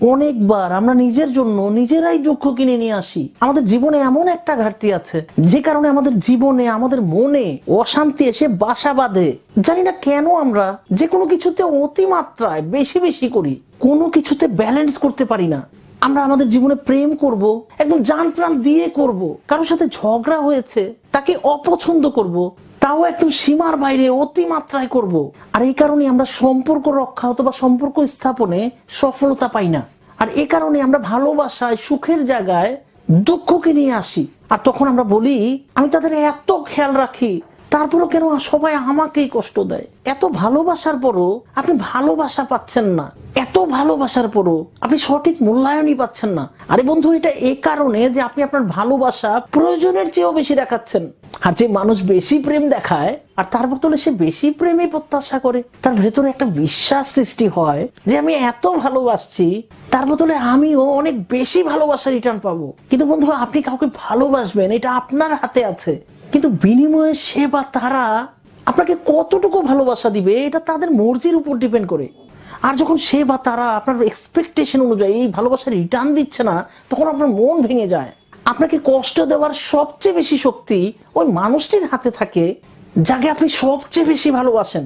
অনেকবার আমরা নিজের জন্য নিজেরাই দুঃখ কিনে নিয়ে আসি। আমাদের জীবনে এমন একটা ঘাটতি আছে, যে কারণে আমাদের জীবনে, আমাদের মনে অশান্তি এসে বাসা বাঁধে। জানি না কেন আমরা যে কোনো কিছুতে অতিমাত্রায় বেশি বেশি করি, কোনো কিছুতে ব্যালেন্স করতে পারি না। আমরা আমাদের জীবনে প্রেম করব, একদম জান প্রাণ দিয়ে করব, কারোর সাথে ঝগড়া হয়েছে, তাকে অপছন্দ করব তাও একদম সীমার বাইরে, অতিমাত্রায় করব। আর এই কারণে আমরা সম্পর্ক রক্ষা অথবা সম্পর্ক স্থাপনে সফলতা পাই না। আর এ কারণে আমরা ভালোবাসায়, সুখের জায়গায় দুঃখকে নিয়ে আসি। আর তখন আমরা বলি, আমি তাদের এত খেয়াল রাখি তারপরও কেন সবাই আমাকেই কষ্ট দেয়? এত ভালোবাসার পরও আপনি ভালোবাসা পাচ্ছেন না। এত ভালোবাসার পরও আপনি সঠিক মূল্যায়নই পাচ্ছেন না। আরে বন্ধু, এটা এ কারণে যে আপনি আপনার ভালোবাসা প্রয়োজনের চেয়েও বেশি দেখাচ্ছেন। আর যে মানুষ বেশি প্রেম দেখায়, আর তার বদলে সে বেশি প্রেমে প্রত্যাশা করে। তার ভেতরে একটা বিশ্বাস সৃষ্টি হয় যে আমি এত ভালোবাসছি, তার বদলে আমিও অনেক বেশি ভালোবাসা রিটার্ন পাবো। কিন্তু বন্ধু, আপনি কাউকে ভালোবাসবেন, এটা আপনার হাতে আছে। কিন্তু বিনিময়ে সে বা তারা আপনাকে কতটুকু ভালোবাসা দিবে, এটা তাদের মর্জির উপর ডিপেন্ড করে। আর যখন সে বা তারা আপনার এক্সপেকটেশন অনুযায়ী এই ভালোবাসা রিটার্ন দিচ্ছে না, তখন আপনার মন ভেঙে যায়। আপনাকে কষ্ট দেওয়ার সবচেয়ে বেশি শক্তি ওই মানুষটির হাতে থাকে, যাকে আপনি সবচেয়ে বেশি ভালোবাসেন।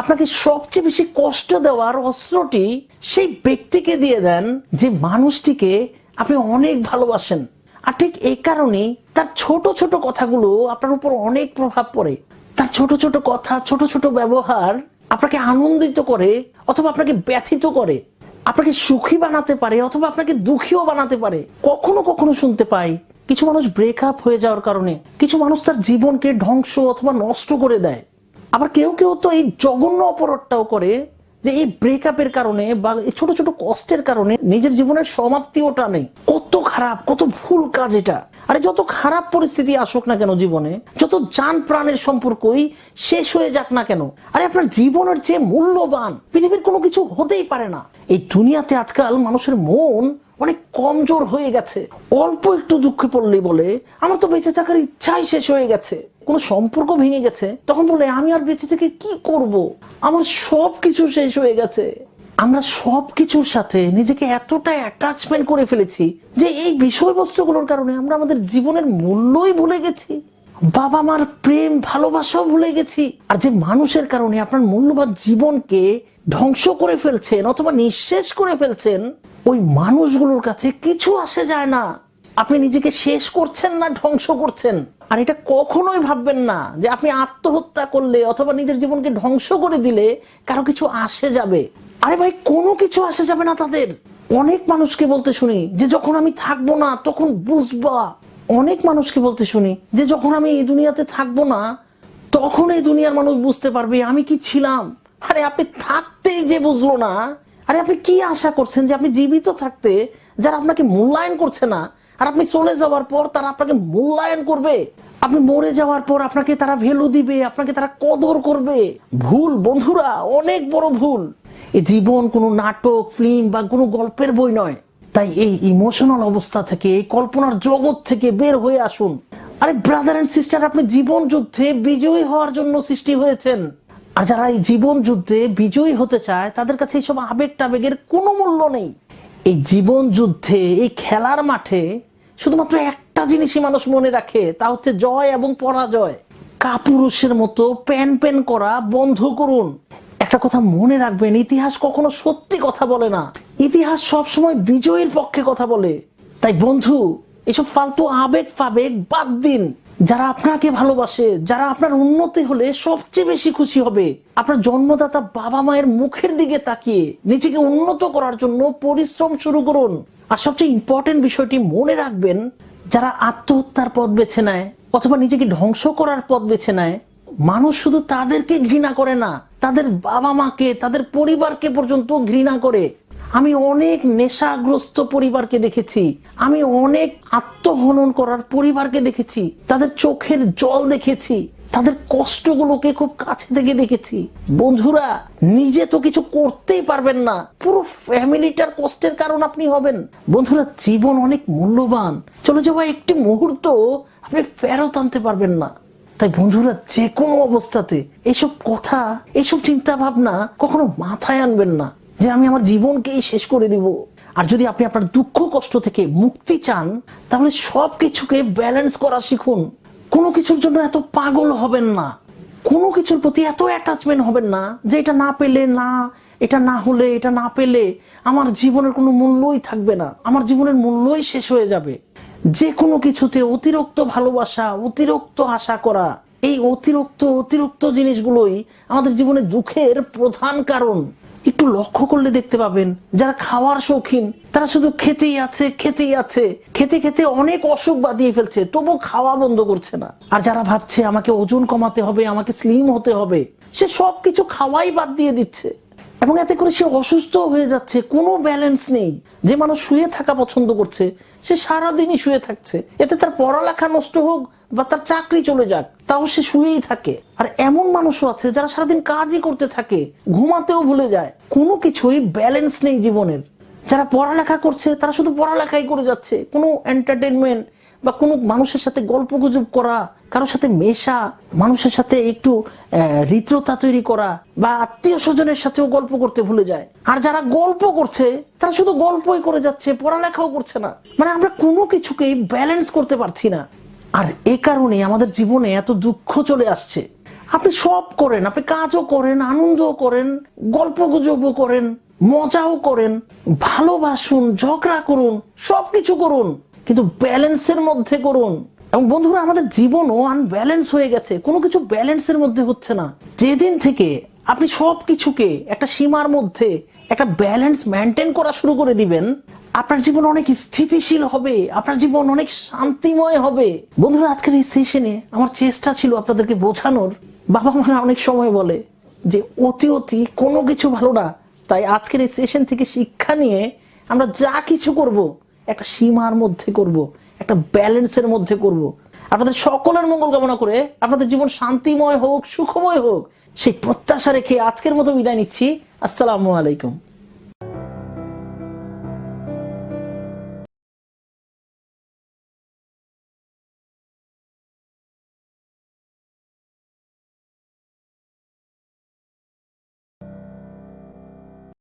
আপনাকে সবচেয়ে বেশি কষ্ট দেওয়ার অস্ত্রটি সেই ব্যক্তিকে দিয়ে দেন যে মানুষটিকে আপনি অনেক ভালোবাসেন। আর ঠিক এই কারণে তার ছোট ছোট কথাগুলো আপনার উপর অনেক প্রভাব পড়ে। তার ছোট ছোট কথা, ছোট ছোট ব্যবহার আপনাকে আনন্দিত করে অথবা আপনাকে ব্যথিত করে। আপনাকে সুখী বানাতে পারে অথবা আপনাকে দুঃখীও বানাতে পারে। কখনো কখনো শুনতে পাই, কিছু মানুষ ব্রেকআপ হয়ে যাওয়ার কারণে, কিছু মানুষ তার জীবনকে ধ্বংস অথবা নষ্ট করে দেয়। আবার কেউ কেউ তো এই জঘন্য অপরাধটাও করে যে এই ব্রেকআপের কারণে বা এই ছোট ছোট কষ্টের কারণে নিজের জীবনের সমাপ্তিও টানে। কত খারাপ, কত ভুল কাজ এটা। আরে যত খারাপ পরিস্থিতি আসুক না কেন জীবনে, যত যান প্রাণের সম্পর্কই শেষ হয়ে যাক না কেন, আরে আপনার জীবনের চেয়ে মূল্যবান পৃথিবীর কোনো কিছু হতেই পারে না। এই দুনিয়াতে আজকাল মানুষের মন অনেক কমজোর হয়ে গেছে। অল্প একটু দুঃখে পড়লেই বলে, আমার তো বেঁচে থাকার ইচ্ছাই শেষ হয়ে গেছে। কোনো সম্পর্ক ভেঙে গেছে? তখন বলে, আমি আর বেঁচে থেকে কি করব? আমার সব কিছু শেষ হয়ে গেছে। আমরা সব কিছুর সাথে নিজেকে এতটা অ্যাটাচমেন্ট করে ফেলেছি যে এই বিষয়বস্তুগুলোর কারণে আমরা আমাদের জীবনের মূল্যই ভুলে গেছি। বাবা মার প্রেম, ভালোবাসাও ভুলে গেছি। আর যে মানুষের কারণে আপনার মূল্যবান জীবনকে ধ্বংস করে ফেলছেন অথবা নিঃশেষ করে ফেলছেন, ওই মানুষগুলোর কাছে কিছু আসে যায় না। আপনি নিজেকে শেষ করছেন না, ধ্বংস করছেন। আর এটা কখনোই ভাববেন না যে আপনি আত্মহত্যা করলে অথবা নিজের জীবনকে ধ্বংস করে দিলে কারও কিছু আসে যাবে। আরে ভাই, কোনো কিছু আসে যাবে না তাদের। অনেক মানুষকে বলতে শুনি যে যখন আমি থাকব না, তখন বুঝবা। অনেক মানুষকে বলতে শুনি যে যখন আমি এই দুনিয়াতে থাকব না, তখন এই দুনিয়ার মানুষ বুঝতে পারবে আমি কি ছিলাম। আরে, আপনি থাকতেই যে বুঝলো না, আরে আপনি কি আশা করছেন যে আপনি জীবিত থাকতে, যারা আপনাকে মূল্যায়ন করছে না, আর আপনি চলে যাওয়ার পর তারা আপনাকে মূল্যায়ন করবে। আপনি মরে যাওয়ার পর আপনাকে তারা ভ্যালু দিবে, আপনাকে তারা কদর করবে। ভুল, বন্ধুরা, অনেক বড় ভুল। এই জীবন কোনো নাটক ফিল্ম বা কোনো গল্পের বই নয়। তাই এই ইমোশনাল অবস্থা থেকে, এই কল্পনার জগৎ থেকে বের হয়ে আসুন। আরে ব্রাদার এন্ড সিস্টার আপনি জীবন যুদ্ধে বিজয়ী হওয়ার জন্য সৃষ্টি হয়েছেন। আর যারা এই জীবন যুদ্ধে বিজয়ী হতে চায়, তাদের কাছে এইসব আবেগ টাবেগের কোনো মূল্য নেই। এই জীবন যুদ্ধে, এই খেলার মাঠে শুধুমাত্র একটা জিনিসই মানুষ মনে রাখে, তা হচ্ছে জয় এবং পরাজয়। কাপুরুষের মতো প্যান প্যান করা বন্ধ করুন। একটা কথা মনে রাখবেন, ইতিহাস কখনো সত্যি কথা বলে না। ইতিহাস সবসময় বিজয়ের পক্ষে কথা বলে। তাই বন্ধু, এসব ফালতু আবেগ ফাবেগ বাদ দিন। যারা আপনাকে ভালোবাসে, যারা আপনার উন্নতি হলে সবচেয়ে বেশি খুশি হবে। আপনার জন্মদাতা বাবা মায়ের মুখের দিকে তাকিয়ে নিজেকে উন্নত করার জন্য পরিশ্রম শুরু করুন। আর সবচেয়ে ইম্পর্টেন্ট বিষয়টি মনে রাখবেন, যারা আত্মহত্যার পথ বেছে নেয়, অথবা নিজেকে ধ্বংস করার পথ বেছে নেয়, মানুষ শুধু তাদেরকে ঘৃণা করে না তাদের বাবা মাকে, তাদের পরিবারকে পর্যন্ত ঘৃণা করে। আমি অনেক নেশাগ্রস্ত পরিবারকে দেখেছি। আমি অনেক আত্মহনন করার পরিবারকে দেখেছি। তাদের চোখের জল দেখেছি। তাদের কষ্টগুলোকে খুব কাছে থেকে দেখেছি। বন্ধুরা, নিজে তো কিছু করতেই পারবেন না। পুরো ফ্যামিলিটার কষ্টের কারণ আপনি হবেন। বন্ধুরা, জীবন অনেক মূল্যবান। চলে যাওয়া একটি মুহূর্ত আপনি ফেরত আনতে পারবেন না। তাই বন্ধুরা যে কোনো অবস্থাতে এইসব কথা এইসব চিন্তা ভাবনা কখনো মাথায় আনবেন না যে আমি আমার জীবনকেই শেষ করে দিব। আর যদি আপনি আপনার দুঃখ, কষ্ট থেকে মুক্তি চান, তাহলে সব কিছুকে ব্যালেন্স করা শিখুন। কোনো কিছুর জন্য এত পাগল হবেন না। কোনো কিছুর প্রতি এত অ্যাটাচমেন্ট হবেন না যে এটা না পেলে না, এটা না হলে, এটা না পেলে আমার জীবনের কোনো মূল্যই থাকবে না। আমার জীবনের মূল্যই শেষ হয়ে যাবে। যে কোনো কিছুতে অতিরিক্ত ভালোবাসা, অতিরিক্ত আশা করা, এই অতিরিক্ত অতিরিক্ত জিনিসগুলোই আমাদের জীবনে দুঃখের প্রধান কারণ। একটু লক্ষ্য করলে দেখতে পাবেন, যারা খাওয়ার শৌখিন, তারা শুধু খেতেই আছে খেতেই আছে, খেতে খেতে অনেক অসুখ বাঁধিয়ে ফেলছে, তবু খাওয়া বন্ধ করছে না। আর যারা ভাবছে, আমাকে ওজন কমাতে হবে, আমাকে স্লিম হতে হবে, সে সব কিছু খাওয়াই বাদ দিয়ে দিচ্ছে। এবং এতে করে সে অসুস্থ হয়ে যাচ্ছে, কোনো ব্যালেন্স নেই। যে মানুষ শুয়ে থাকা পছন্দ করছে, সে সারাদিনই শুয়ে থাকছে। এতে তার পড়ালেখা নষ্ট হোক বা তার চাকরি চলে যাক, তাও সে শুয়েই থাকে। আর এমন মানুষও আছে যারা সারাদিন কাজই করতে থাকে, ঘুমাতেও ভুলে যায়। কোনো কিছুই ব্যালেন্স নেই জীবনের। যারা পড়ালেখা করছে, তারা শুধু পড়ালেখাই করে যাচ্ছে। কোনো এন্টারটেনমেন্ট বা কোনো মানুষের সাথে গল্প গুজব করা, কারোর সাথে মেশা, মানুষের সাথে একটু হৃদ্রতা তৈরি করা বা আত্মীয় স্বজনের সাথেও গল্প করতে ভুলে যায়। আর যারা গল্প করছে, তারা শুধু গল্পই করে যাচ্ছে, পড়ালেখাও করছে না। মানে আমরা কোনো কিছুকেই ব্যালেন্স করতে পারছি না। আর এ কারণে আমাদের জীবনে এত দুঃখ চলে আসছে। আপনি সব করেন, আপনি কাজও করেন, আনন্দও করেন, গল্প গুজবও করেন, মজাও করেন, ভালোবাসুন, ঝগড়া করুন, সবকিছু করুন। কিন্তু ব্যালেন্সের মধ্যে করুন। এবং বন্ধুরা, আমাদের জীবনও আনব্যালেন্স হয়ে গেছে। কোনো কিছু ব্যালেন্সের মধ্যে হচ্ছে না। যেদিন থেকে আপনি সব কিছুকে একটা সীমার মধ্যে একটা ব্যালেন্স মেনটেন করা শুরু করে দিবেন, আপনার জীবন অনেক স্থিতিশীল হবে, আপনার জীবন অনেক শান্তিময় হবে। বন্ধুরা, আজকের এই সেশনে আমার চেষ্টা ছিল আপনাদেরকে বোঝানোর। বাবা মা অনেক সময় বলে যে, অতি অতি কোনো কিছু ভালো না। তাই আজকের এই সেশন থেকে শিক্ষা নিয়ে আমরা যা কিছু করব একটা সীমার মধ্যে করব, একটা ব্যালেন্সের মধ্যে করব। আপনাদের সকলের মঙ্গল কামনা করে আপনাদের জীবন শান্তিময় হোক, সুখময় হোক, সেই প্রত্যাশা রেখে আজকের মতো বিদায় নিচ্ছি। আসসালামু আলাইকুম।